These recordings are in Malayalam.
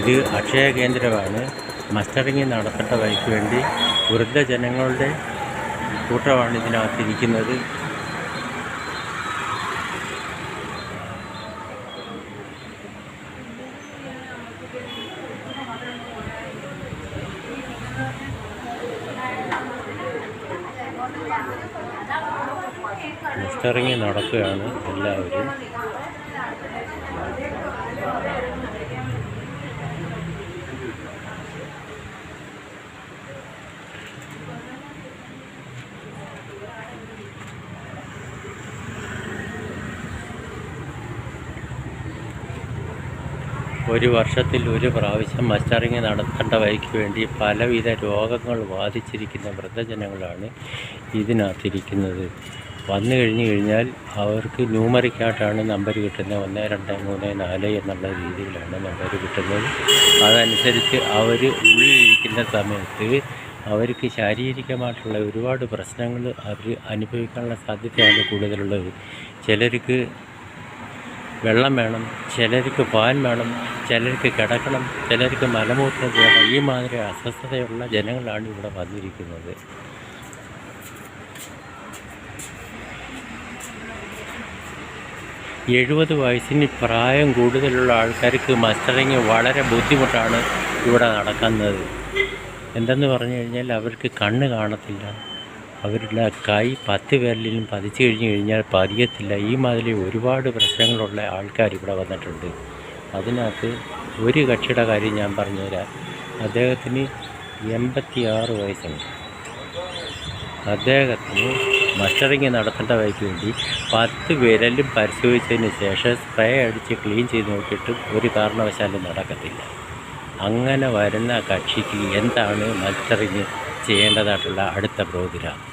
ഇത് അക്ഷയ കേന്ദ്രമാണ്. മസ്റ്ററിങ് നടത്തേണ്ട വഴിക്ക് വേണ്ടി വൃദ്ധജനങ്ങളുടെ കൂട്ടമാണ് ഇതിനകത്തിരിക്കുന്നത്. മസ്റ്ററിങ് നടക്കുകയാണ് എല്ലാവരും. ഒരു വർഷത്തിൽ ഒരു പ്രാവശ്യം മസ്റ്ററിങ് നടത്തേണ്ടവയ്ക്ക് വേണ്ടി പലവിധ രോഗങ്ങൾ ബാധിച്ചിരിക്കുന്ന വൃദ്ധജനങ്ങളാണ് ഇതിനകത്തിരിക്കുന്നത്. വന്നു കഴിഞ്ഞു കഴിഞ്ഞാൽ അവർക്ക് ന്യൂമറിക്കായിട്ടാണ് നമ്പർ കിട്ടുന്നത്. ഒന്ന് രണ്ട് മൂന്ന് നാല് എന്നുള്ള രീതിയിലാണ് നമ്പർ കിട്ടുന്നത്. അതനുസരിച്ച് അവർ ഉള്ളിലിരിക്കുന്ന സമയത്ത് അവർക്ക് ശാരീരികമായിട്ടുള്ള ഒരുപാട് പ്രശ്നങ്ങൾ അവർ അനുഭവിക്കാനുള്ള സാധ്യതയാണ് കൂടുതലുള്ളത്. ചിലർക്ക് വെള്ളം വേണം ചിലർക്ക് പാൻ വേണം ചിലർക്ക് കിടക്കണം ചിലർക്ക് മലമൂത്രം വേണം. ഈ മാതിരി അസ്വസ്ഥതയുള്ള ജനങ്ങളാണ് ഇവിടെ വന്നിരിക്കുന്നത്. എഴുപത് വയസ്സിന് പ്രായം കൂടുതലുള്ള ആൾക്കാർക്ക് മസ്റ്ററിങ് വളരെ ബുദ്ധിമുട്ടാണ് ഇവിടെ നടക്കുന്നത്. എന്തെന്ന് പറഞ്ഞു കഴിഞ്ഞാൽ അവർക്ക് കണ്ണ് കാണത്തില്ല. അവരുടെ കൈ പത്ത് വിരലിലും പതിച്ചു കഴിഞ്ഞു കഴിഞ്ഞാൽ പതിയത്തില്ല. ഈ മാതിരി ഒരുപാട് പ്രശ്നങ്ങളുള്ള ആൾക്കാർ ഇവിടെ വന്നിട്ടുണ്ട്. അതിനകത്ത് ഒരു കക്ഷിയുടെ കാര്യം ഞാൻ പറഞ്ഞുതരാം. അദ്ദേഹത്തിന് എൺപത്തി ആറ് വയസ്സുണ്ട്. അദ്ദേഹത്തിന് മസ്റ്ററിങ് നടത്തേണ്ട വഴിക്ക് വേണ്ടി പത്ത് വിരലും പരിശോധിച്ചതിന് ശേഷം സ്പ്രേ അടിച്ച് ക്ലീൻ ചെയ്ത് നോക്കിയിട്ടും ഒരു കാരണവശാലും നടക്കത്തില്ല. അങ്ങനെ വരുന്ന കക്ഷിക്ക് എന്താണ് മസ്റ്ററിങ് ചെയ്യേണ്ടതായിട്ടുള്ള അടുത്ത പ്രോഗ്രാം?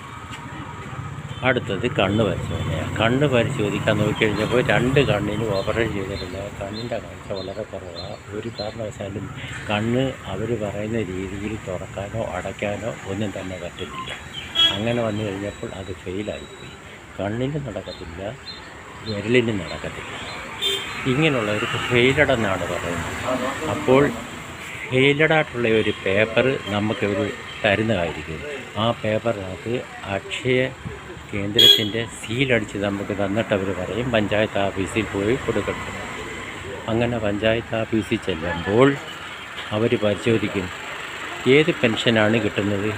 അടുത്തത് കണ്ണ് പരിശോധനയാണ്. കണ്ണ് പരിശോധിക്കാൻ നോക്കിക്കഴിഞ്ഞപ്പോൾ രണ്ട് കണ്ണിന് ഓപ്പറേഷൻ ചെയ്തിട്ടുണ്ട്. കണ്ണിന്റെ കാഴ്ച വളരെ കുറവാണ് ഒരു കാരണവശാലും കണ്ണ് അവർ പറയുന്ന രീതിയിൽ തുറക്കാനോ അടയ്ക്കാനോ ഒന്നും തന്നെ പറ്റുന്നില്ല അങ്ങനെ വന്നു കഴിഞ്ഞപ്പോൾ അത് ഫെയിലായിപ്പോയി. കണ്ണിന് നടക്കത്തില്ല വിരലിന് നടക്കത്തില്ല. ഇങ്ങനെയുള്ളവർക്ക് ഫെയിലഡ് എന്നാണ് പറയുന്നത്. അപ്പോൾ ഫെയിലഡായിട്ടുള്ള ഒരു പേപ്പർ നമുക്ക് ഒരു തരുന്നതായിരിക്കും. ആ പേപ്പറിനകത്ത് അക്ഷയ കേന്ദ്രത്തിന്റെ സീലടിച്ച് നമുക്ക് തന്നിട്ട് അവർ പറയും പഞ്ചായത്ത് ഓഫീസിൽ പോയി കൊടുക്കണം. അങ്ങനെ പഞ്ചായത്ത് ഓഫീസിൽ ചെല്ലുമ്പോൾ അവർ പരിശോധിക്കും ഏത് പെൻഷനാണ് കിട്ടുന്നത്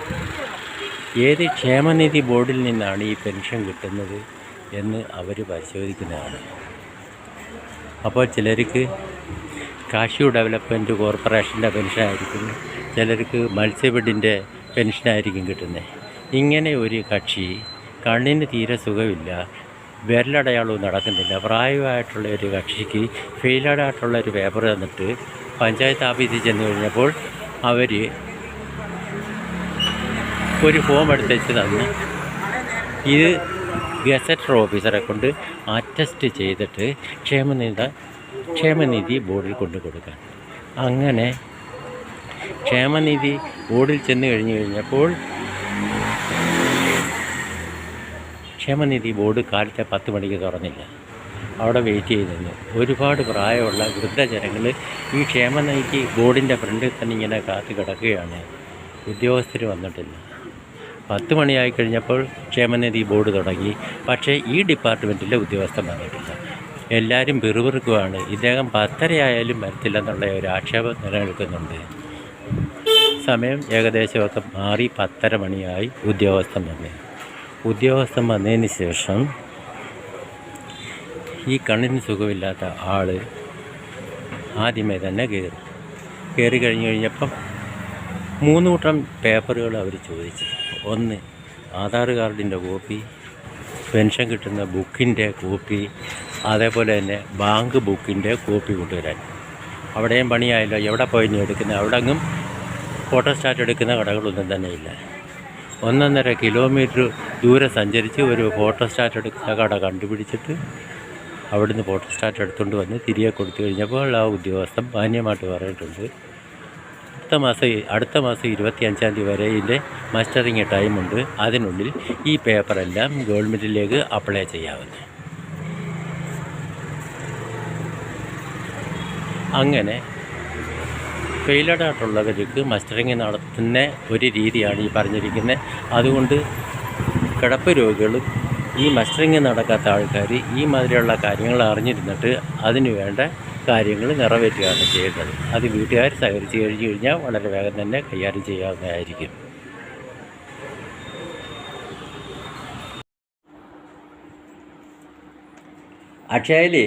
ഏത് ക്ഷേമനിധി ബോർഡിൽ നിന്നാണ് ഈ പെൻഷൻ കിട്ടുന്നത് എന്ന് അവർ പരിശോധിക്കുന്നതാണ്. അപ്പോൾ ചിലർക്ക് കാഷ്യൂ ഡെവലപ്മെന്റ് കോർപ്പറേഷന്റെ പെൻഷനായിരിക്കും ചിലർക്ക് മത്സ്യബെഡിന്റെ പെൻഷനായിരിക്കും കിട്ടുന്നത്. ഇങ്ങനെ ഒരു കക്ഷി കണ്ണിന് തീരെ സുഖമില്ല വിരലടയാളവും നടക്കുന്നില്ല. പ്രായമായിട്ടുള്ള ഒരു കക്ഷിക്ക് ഫെയിലഡ് ആയിട്ടുള്ള ഒരു പേപ്പർ തന്നിട്ട് പഞ്ചായത്ത് ഓഫീസിൽ ചെന്ന് കഴിഞ്ഞപ്പോൾ അവർ ഒരു ഫോം എടുത്തേച്ച് തന്ന്. ഇത് ഗസറ്റർ ഓഫീസറെ കൊണ്ട് അറ്റസ്റ്റ് ചെയ്തിട്ട് ക്ഷേമനിധി ക്ഷേമനിധി ബോർഡിൽ കൊണ്ടു കൊടുക്കാൻ. അങ്ങനെ ക്ഷേമനിധി ബോർഡിൽ ചെന്ന് കഴിഞ്ഞ് കഴിഞ്ഞപ്പോൾ ക്ഷേമനിധി ബോർഡ് കാലത്തെ പത്ത് മണിക്ക് തുറന്നില്ല. അവിടെ വെയിറ്റ് ചെയ്ത് നിന്നു ഒരുപാട് പ്രായമുള്ള വൃദ്ധജനങ്ങൾ ഈ ക്ഷേമനിധി ബോർഡിന്റെ ഫ്രണ്ടിൽ തന്നെ ഇങ്ങനെ കാത്തു കിടക്കുകയാണ്. ഉദ്യോഗസ്ഥർ വന്നിട്ടില്ല. പത്ത് മണിയായി കഴിഞ്ഞപ്പോൾ ക്ഷേമനിധി ബോർഡ് തുടങ്ങി. പക്ഷേ ഈ ഡിപ്പാർട്ട്മെന്റിലെ ഉദ്യോഗസ്ഥൻ വന്നിട്ടില്ല. എല്ലാവരും പിറുപിറുക്കുവാണ്. ഇദ്ദേഹം പത്തരയായാലും വരത്തില്ലെന്നുള്ള ഒരു ആക്ഷേപം നിലനിൽക്കുന്നുണ്ട്. സമയം ഏകദേശമൊക്കെ മാറി പത്തര മണിയായി ഉദ്യോഗസ്ഥൻ വന്നു. ഉദ്യോഗസ്ഥൻ വന്നതിന് ശേഷം ഈ കണ്ണിന് സുഖമില്ലാത്ത ആൾ ആദ്യമേ തന്നെ കയറി. കയറി കഴിഞ്ഞ് കഴിഞ്ഞപ്പം മൂന്ന് കൂട്ടം പേപ്പറുകൾ അവർ ചോദിച്ചു. ഒന്ന് ആധാർ കാർഡിന്റെ കോപ്പി പെൻഷൻ കിട്ടുന്ന ബുക്കിന്റെ കോപ്പി അതേപോലെ തന്നെ ബാങ്ക് ബുക്കിന്റെ കോപ്പി കൊണ്ടുവരാൻ. അവിടെയും പണിയായല്ലോ എവിടെ പോയി എടുക്കുന്ന? എടുക്കുന്നത് അവിടെ എങ്ങും ഫോട്ടോസ്റ്റാറ്റ് എടുക്കുന്ന കടകളൊന്നും തന്നെ ഇല്ല. ഒന്നൊന്നര കിലോമീറ്റർ ദൂരെ സഞ്ചരിച്ച് ഒരു ഫോട്ടോസ്റ്റാറ്റ് എടുക്കുന്ന കട കണ്ടുപിടിച്ചിട്ട് അവിടുന്ന് ഫോട്ടോസ്റ്റാറ്റ് എടുത്തുകൊണ്ട് വന്ന് തിരികെ കൊടുത്തു കഴിഞ്ഞപ്പോൾ ആ ഉദ്യോഗസ്ഥൻ മാന്യമായിട്ട് പറഞ്ഞിട്ടുണ്ട്. അടുത്ത മാസം അടുത്ത മാസം ഇരുപത്തി അഞ്ചാം തീയതി വരെ ഇതിന്റെ മസ്റ്ററിങ് ടൈമുണ്ട് അതിനുള്ളിൽ ഈ പേപ്പറെല്ലാം ഗവൺമെന്റിലേക്ക് അപ്ലൈ ചെയ്യാവുന്നത് അങ്ങനെ ഫെയിലഡ് ആയിട്ടുള്ളവർക്ക് മസ്റ്ററിങ് നടത്തുന്ന ഒരു രീതിയാണ് ഈ പറഞ്ഞിരിക്കുന്നത്. അതുകൊണ്ട് കിടപ്പ് രോഗികളും ഈ മസ്റ്ററിങ് നടക്കാത്ത ആൾക്കാർ ഈ മാതിരിയുള്ള കാര്യങ്ങൾ അറിഞ്ഞിരുന്നിട്ട് അതിന് വേണ്ട കാര്യങ്ങൾ നിറവേറ്റുകയാണ് ചെയ്യേണ്ടത്. അത് വീട്ടുകാർ സഹകരിച്ച് കഴിഞ്ഞു കഴിഞ്ഞാൽ വളരെ വേഗം തന്നെ കൈകാര്യം ചെയ്യാവുന്നതായിരിക്കും. അക്ഷയയിലേ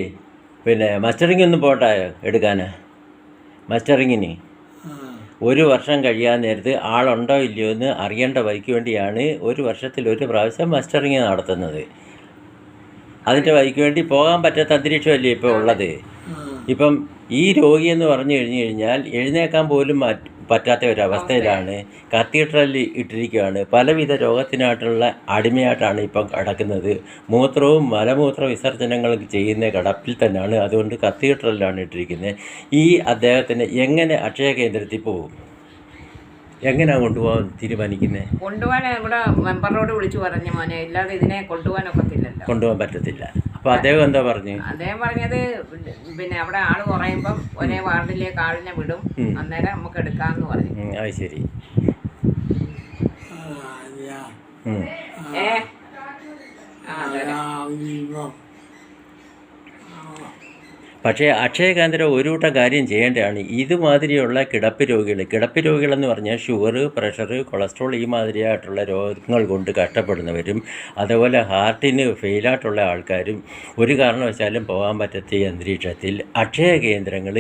പിന്നെ മസ്റ്ററിങ് ഒന്നും പോട്ടായോ എടുക്കാൻ മസ്റ്ററിങ്ങിന്. ഒരു വർഷം കഴിയാൻ നേരത്ത് ആളുണ്ടോ ഇല്ലയോ എന്ന് അറിയേണ്ട വഴിക്ക് വേണ്ടിയാണ് ഒരു വർഷത്തിൽ ഒരു പ്രാവശ്യം മസ്റ്ററിങ് നടത്തുന്നത്. അതിന്റെ വഴിക്ക് വേണ്ടി പോകാൻ പറ്റാത്ത അന്തരീക്ഷമല്ലേ ഇപ്പോൾ ഉള്ളത്? ഇപ്പം ഈ രോഗി എന്ന് പറഞ്ഞു കഴിഞ്ഞു കഴിഞ്ഞാൽ എഴുന്നേക്കാൻ പോലും മാറ്റ് പറ്റാത്ത ഒരവസ്ഥയിലാണ് കത്തീഡ്രലിൽ ഇട്ടിരിക്കുകയാണ്. പലവിധ രോഗത്തിനായിട്ടുള്ള അടിമയായിട്ടാണ് ഇപ്പം കിടക്കുന്നത്. മൂത്രവും മലമൂത്ര വിസർജനങ്ങൾ ചെയ്യുന്ന കിടപ്പിൽ തന്നെയാണ് അതുകൊണ്ട് കത്തീഡ്രലിലാണ് ഇട്ടിരിക്കുന്നത്. ഈ അദ്ദേഹത്തിന് എങ്ങനെ അക്ഷയ കേന്ദ്രത്തിൽ പോകും എങ്ങനെയാണ് കൊണ്ടുപോകാൻ തീരുമാനിക്കുന്നത്? കൊണ്ടുപോകാൻ ഇവിടെ മെമ്പറിനോട് വിളിച്ചു പറഞ്ഞു മോനെ. ഇല്ലാതെ ഇതിനെ കൊണ്ടുപോകാൻ ഒക്കത്തില്ലല്ലോ. കൊണ്ടുപോകാൻ പറ്റത്തില്ല. അപ്പോൾ അദ്ദേഹം എന്താ പറഞ്ഞു? അദ്ദേഹം പറഞ്ഞത് പിന്നെ അവിടെ ആൾ കുറയുമ്പം ഒരേ വാർഡിലേക്ക് ആളിനെ വിടും. അന്നേരം നമുക്ക് എടുക്കാന്ന് പറഞ്ഞു. അത് ശരി. ഏ? ആ പക്ഷേ അക്ഷയ കേന്ദ്രം ഒരു കൂട്ടം കാര്യം ചെയ്യേണ്ടതാണ്. ഇതുമാതിരിയുള്ള കിടപ്പ് രോഗികൾ കിടപ്പ് രോഗികളെന്ന് പറഞ്ഞാൽ ഷുഗർ പ്രഷർ കൊളസ്ട്രോൾ ഈ മാതിരിയായിട്ടുള്ള രോഗങ്ങൾ കൊണ്ട് കഷ്ടപ്പെടുന്നവരും അതുപോലെ ഹാർട്ടിന് ഫെയിലായിട്ടുള്ള ആൾക്കാരും ഒരു കാരണവശാലും പോകാൻ പറ്റാത്ത ഈ അന്തരീക്ഷത്തിൽ അക്ഷയ കേന്ദ്രങ്ങൾ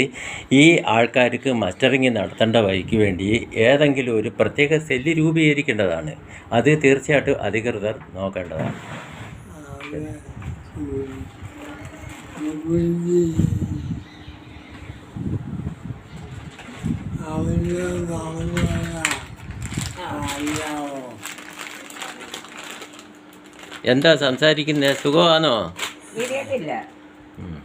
ഈ ആൾക്കാർക്ക് മസ്റ്ററിങ് നടത്തേണ്ട വഴിക്ക് വേണ്ടി ഏതെങ്കിലും ഒരു പ്രത്യേക സെല്ല് രൂപീകരിക്കേണ്ടതാണ്. അത് തീർച്ചയായിട്ടും അധികൃതർ നോക്കേണ്ടതാണ്. എന്താ സംസാരിക്കുന്നത് സുഖമാണോ തിരിയത്തില്ല ഉം.